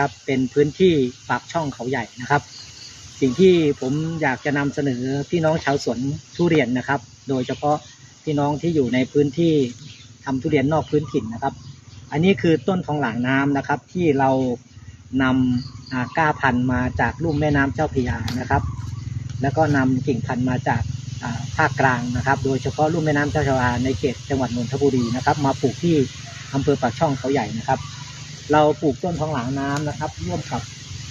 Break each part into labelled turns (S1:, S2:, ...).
S1: ครับ เป็นพื้นที่ปากช่องเขาใหญ่นะครับ สิ่งที่ผมอยากจะนำเสนอพี่น้องชาวสวนทุเรียนนะครับ โดยเฉพาะพี่น้องที่อยู่ในพื้นที่ทำทุเรียนนอกพื้นถิ่นนะครับ อันนี้คือต้นทองหลางน้ำนะครับ ที่เรานำก้าพันธุ์มาจากลุ่มแม่น้ำเจ้าพยานะครับ แล้วก็นำกิ่งพันธุ์มาจากภาคกลางนะครับ โดยเฉพาะลุ่มแม่น้ำเจ้าพระยาในเขตจังหวัดนนทบุรีนะครับ มาปลูกที่อำเภอปากช่องเขาใหญ่นะครับ เราปลูกต้นทองหลางน้ำนะครับ ร่วมกับ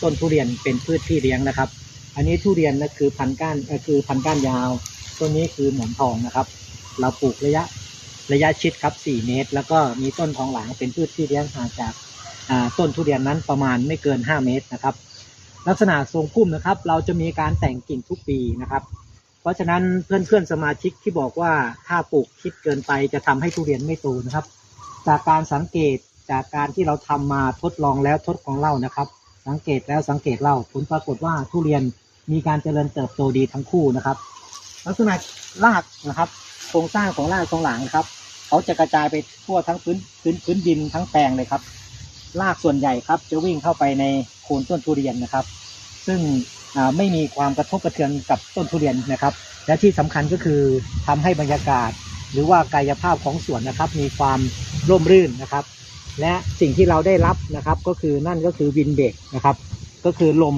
S1: ต้นทุเรียนเป็นพืชพี่เลี้ยงนะครับ อันนี้ทุเรียนนะคือพันก้านคือพันก้านยาวต้นนี้คือหมอนทองนะครับ เราปลูกระยะระยะชิดครับ 4 เมตร แล้วก็มีต้นทองหลางเป็นพืชพี่เลี้ยงห่างจากต้นทุเรียนนั้นประมาณไม่เกิน 5 เมตรนะครับ ลักษณะทรงพุ่มนะครับ เราจะมีการแต่งกิ่งทุกปีนะครับ เพราะฉะนั้นเพื่อนๆสมาชิกที่บอกว่าถ้าปลูกคิดเกินไปจะทำให้ทุเรียนไม่โตนะครับ จากการสังเกต จากการที่เราทำมาทดลองแล้วทดของเล่านะครับ สังเกตแล้วสังเกตเล่าผลปรากฏว่าทุเรียนมีการเจริญเติบโตดีทั้งคู่นะครับ ลักษณะรากนะครับ โครงสร้างของรากของหลังนะครับเขาจะกระจายไปทั่วทั้งพื้นพื้นพื้นดินทั้งแปลงเลยครับรากส่วนใหญ่ครับ จะวิ่งเข้าไปในโคนต้นทุเรียนนะครับ ซึ่งไม่มีความกระทบกระเทือนกับต้นทุเรียนนะครับ และที่สำคัญก็คือทำให้บรรยากาศ หรือว่ากายภาพของสวนนะครับ มีความร่มรื่นนะครับ และสิ่งที่เราได้รับนะครับก็คือนั่นก็คือวินเบรกนะครับ ก็คือลม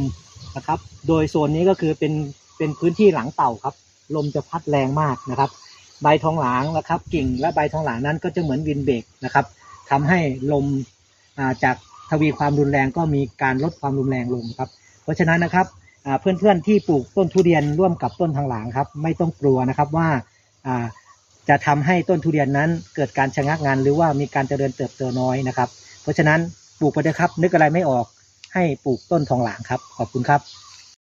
S1: นะครับ โดยโซนนี้ก็คือเป็นเป็นพื้นที่หลังเต่าครับ ลมจะพัดแรงมากนะครับ ใบทองหลางนะครับ กิ่งและใบทองหลางนั้นก็จะเหมือนวินเบรกนะครับทำให้ลมาจากทวีความรุนแรงก็มีการลดความรุนแรงลงครับ เพราะฉะนั้นนะครับเพื่อนๆที่ปลูกต้นทุเรียนร่วมกับต้นทางหลางครับ ไม่ต้องกลัวนะครับว่า จะทำให้ต้นทุเรียนนั้นเกิดการชะงักงานหรือว่ามีการเจริญเติบโตน้อยนะครับ เพราะฉะนั้นปลูกไปเถอะครับ นึกอะไรไม่ออกให้ปลูกต้นทองหลางครับ ขอบคุณครับ